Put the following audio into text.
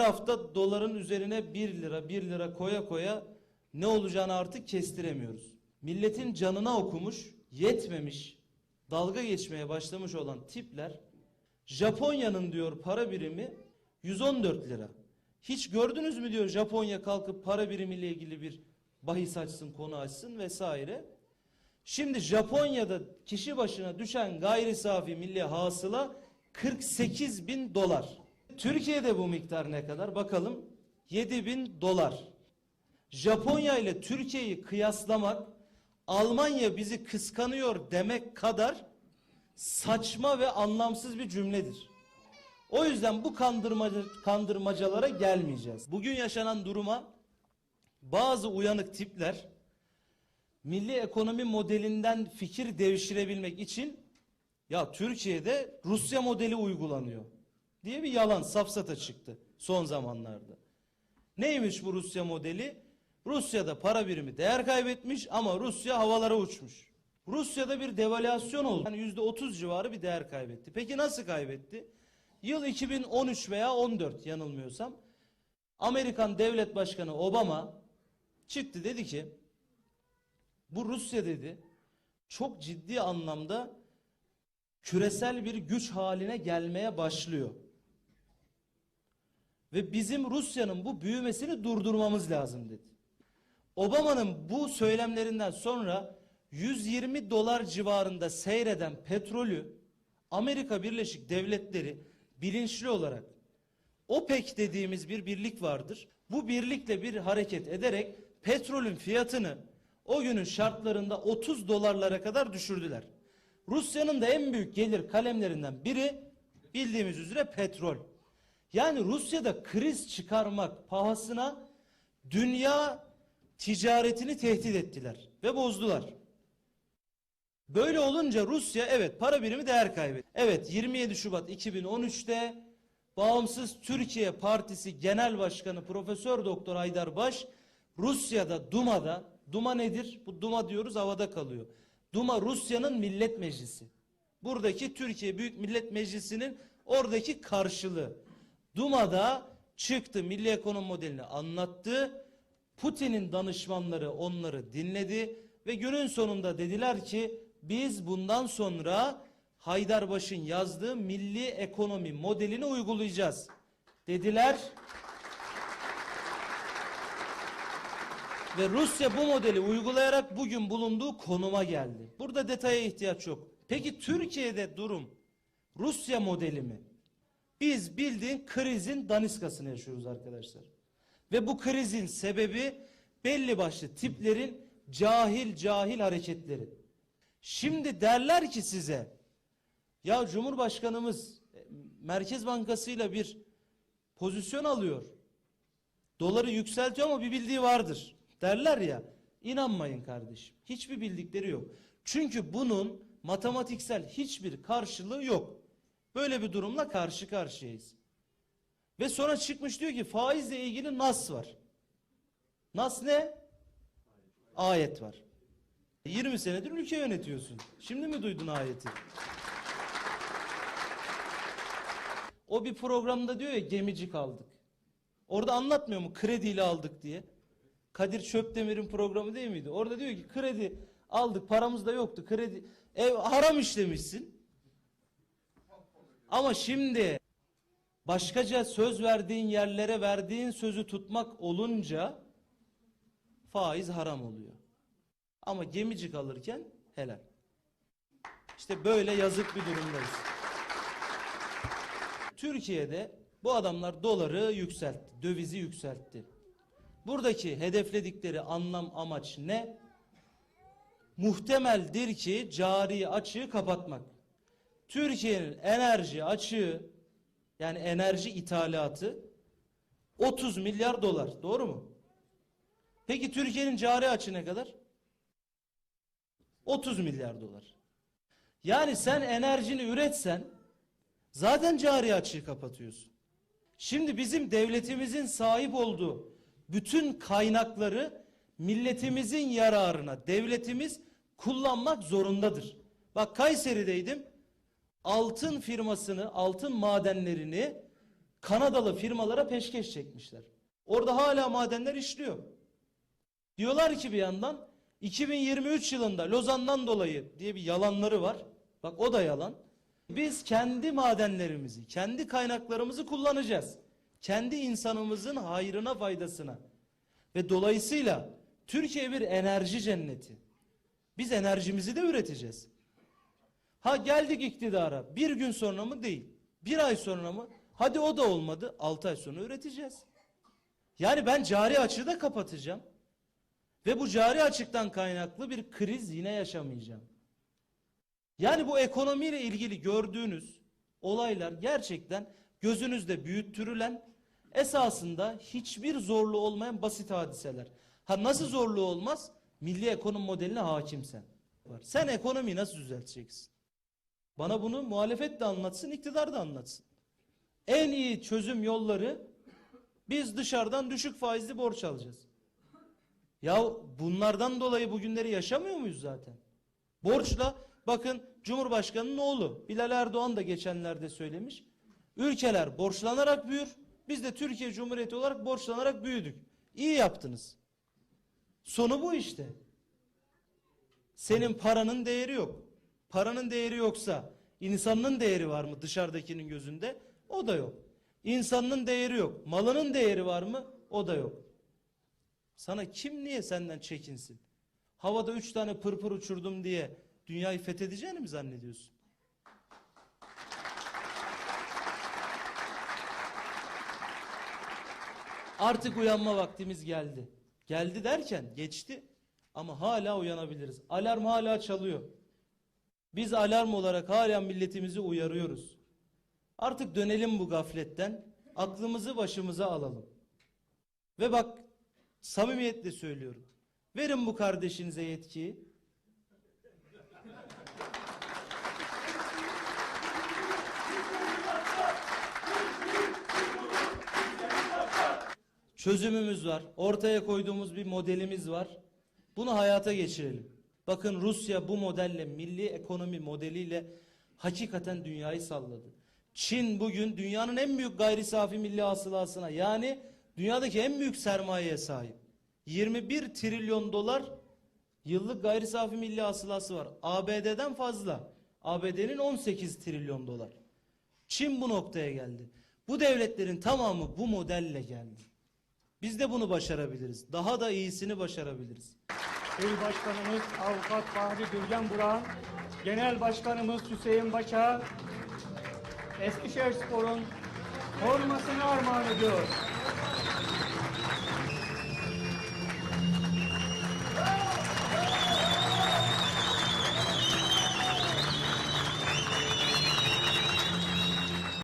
her hafta doların üzerine 1 lira 1 lira koya koya ne olacağını artık kestiremiyoruz. Milletin canına okumuş, yetmemiş, dalga geçmeye başlamış olan tipler Japonya'nın diyor para birimi 114 lira. Hiç gördünüz mü diyor Japonya kalkıp para birimiyle ilgili bir bahis açsın, konu açsın vesaire. Şimdi Japonya'da kişi başına düşen gayri safi milli hasıla 48 bin dolar. Türkiye'de bu miktar ne kadar? Bakalım 7 bin dolar. Japonya ile Türkiye'yi kıyaslamak Almanya bizi kıskanıyor demek kadar saçma ve anlamsız bir cümledir. O yüzden bu kandırmaca, kandırmacalara gelmeyeceğiz. Bugün yaşanan duruma bazı uyanık tipler milli ekonomi modelinden fikir devşirebilmek için ya Türkiye'de Rusya modeli uygulanıyor diye bir yalan safsata çıktı son zamanlarda. Neymiş bu Rusya modeli? Rusya'da para birimi değer kaybetmiş ama Rusya havalara uçmuş. Rusya'da bir devalüasyon oldu. Yani yüzde otuz civarı bir değer kaybetti. Peki nasıl kaybetti? Yıl 2013 veya 14 yanılmıyorsam Amerikan Devlet Başkanı Obama çıktı dedi ki bu Rusya dedi çok ciddi anlamda küresel bir güç haline gelmeye başlıyor. Ve bizim Rusya'nın bu büyümesini durdurmamız lazım dedi. Obama'nın bu söylemlerinden sonra 120 dolar civarında seyreden petrolü Amerika Birleşik Devletleri bilinçli olarak OPEC dediğimiz bir birlik vardır. Bu birlikle bir hareket ederek petrolün fiyatını o günün şartlarında 30 dolarlara kadar düşürdüler. Rusya'nın da en büyük gelir kalemlerinden biri bildiğimiz üzere petrol. Yani Rusya'da kriz çıkarmak pahasına dünya ticaretini tehdit ettiler ve bozdular. Böyle olunca Rusya evet para birimi değer kaybetti. Evet 27 Şubat 2013'te Bağımsız Türkiye Partisi Genel Başkanı Profesör Doktor Haydar Baş Rusya'da Duma'da Duma nedir? Bu Duma diyoruz havada kalıyor. Duma Rusya'nın millet meclisi. Buradaki Türkiye Büyük Millet Meclisi'nin oradaki karşılığı. Duma'da çıktı milli ekonomi modelini anlattı. Putin'in danışmanları onları dinledi ve günün sonunda dediler ki biz bundan sonra Haydarbaş'ın yazdığı milli ekonomi modelini uygulayacağız dediler. Ve Rusya bu modeli uygulayarak bugün bulunduğu konuma geldi. Burada detaya ihtiyaç yok. Peki Türkiye'de durum Rusya modeli mi? Biz bildiğin krizin daniskasını yaşıyoruz arkadaşlar. Ve bu krizin sebebi belli başlı tiplerin cahil cahil hareketleri. Şimdi derler ki size ya Cumhurbaşkanımız e, Merkez Bankası ile bir pozisyon alıyor. Doları yükseltiyor ama bir bildiği vardır. Derler ya inanmayın kardeşim. Hiçbir bildikleri yok. Çünkü bunun matematiksel hiçbir karşılığı yok. Böyle bir durumla karşı karşıyayız. Ve sonra çıkmış diyor ki faizle ilgili nas var. Nas ne? Ayet var. 20 senedir ülke yönetiyorsun. Şimdi mi duydun ayeti? O bir programda diyor ya gemici kaldık. Orada anlatmıyor mu krediyle aldık diye. Kadir Çöpdemir'in programı değil miydi? Orada diyor ki kredi aldık paramız da yoktu. Kredi ev haram işlemişsin. Ama şimdi başkaca söz verdiğin yerlere verdiğin sözü tutmak olunca faiz haram oluyor. Ama gemici kalırken helal. İşte böyle yazık bir durumdayız. Türkiye'de bu adamlar doları yükseltti, dövizi yükseltti. Buradaki hedefledikleri anlam amaç ne? Muhtemeldir ki cari açığı kapatmak. Türkiye'nin enerji açığı yani enerji ithalatı 30 milyar dolar. Doğru mu? Peki Türkiye'nin cari açığı ne kadar? 30 milyar dolar. Yani sen enerjini üretsen zaten cari açığı kapatıyorsun. Şimdi bizim devletimizin sahip olduğu bütün kaynakları milletimizin yararına devletimiz kullanmak zorundadır. Bak Kayseri'deydim. Altın firmasını, altın madenlerini Kanadalı firmalara peşkeş çekmişler. Orada hala madenler işliyor. Diyorlar ki bir yandan 2023 yılında Lozan'dan dolayı diye bir yalanları var. Bak o da yalan. Biz kendi madenlerimizi, kendi kaynaklarımızı kullanacağız. Kendi insanımızın hayrına, faydasına. Ve dolayısıyla Türkiye bir enerji cenneti. Biz enerjimizi de üreteceğiz. Ha geldik iktidara. Bir gün sonra mı? Değil. Bir ay sonra mı? Hadi o da olmadı. Altı ay sonra üreteceğiz. Yani ben cari açığı da kapatacağım. Ve bu cari açıktan kaynaklı bir kriz yine yaşamayacağım. Yani bu ekonomiyle ilgili gördüğünüz olaylar gerçekten gözünüzde büyüttürülen esasında hiçbir zorluğu olmayan basit hadiseler. Ha nasıl zorluğu olmaz? Milli ekonomi modeline hakimsen. Sen ekonomiyi nasıl düzelteceksin? Bana bunu muhalefet de anlatsın, iktidar da anlatsın. En iyi çözüm yolları biz dışarıdan düşük faizli borç alacağız. Ya bunlardan dolayı bugünleri yaşamıyor muyuz zaten? Borçla bakın Cumhurbaşkanı'nın oğlu Bilal Erdoğan da geçenlerde söylemiş. Ülkeler borçlanarak büyür. Biz de Türkiye Cumhuriyeti olarak borçlanarak büyüdük. İyi yaptınız. Sonu bu işte. Senin paranın değeri yok. Paranın değeri yoksa insanın değeri var mı dışarıdakinin gözünde? O da yok. İnsanın değeri yok. Malının değeri var mı? O da yok. Sana kim niye senden çekinsin? Havada üç tane pırpır uçurdum diye dünyayı fethedeceğini mi zannediyorsun? Artık uyanma vaktimiz geldi. Geldi derken geçti ama hala uyanabiliriz. Alarm hala çalıyor. Biz alarm olarak hala milletimizi uyarıyoruz. Artık dönelim bu gafletten. Aklımızı başımıza alalım. Ve bak samimiyetle söylüyorum. Verin bu kardeşinize yetkiyi. Çözümümüz var. Ortaya koyduğumuz bir modelimiz var. Bunu hayata geçirelim. Bakın Rusya bu modelle, milli ekonomi modeliyle hakikaten dünyayı salladı. Çin bugün dünyanın en büyük gayri safi milli hasılasına yani dünyadaki en büyük sermayeye sahip. 21 trilyon dolar yıllık gayri safi milli hasılası var. ABD'den fazla. ABD'nin 18 trilyon dolar. Çin bu noktaya geldi. Bu devletlerin tamamı bu modelle geldi. Biz de bunu başarabiliriz. Daha da iyisini başarabiliriz. İl Başkanımız Avukat Fahri Gürgen Buran, Genel Başkanımız Hüseyin Başar, Eskişehir Spor'un formasını armağan ediyor.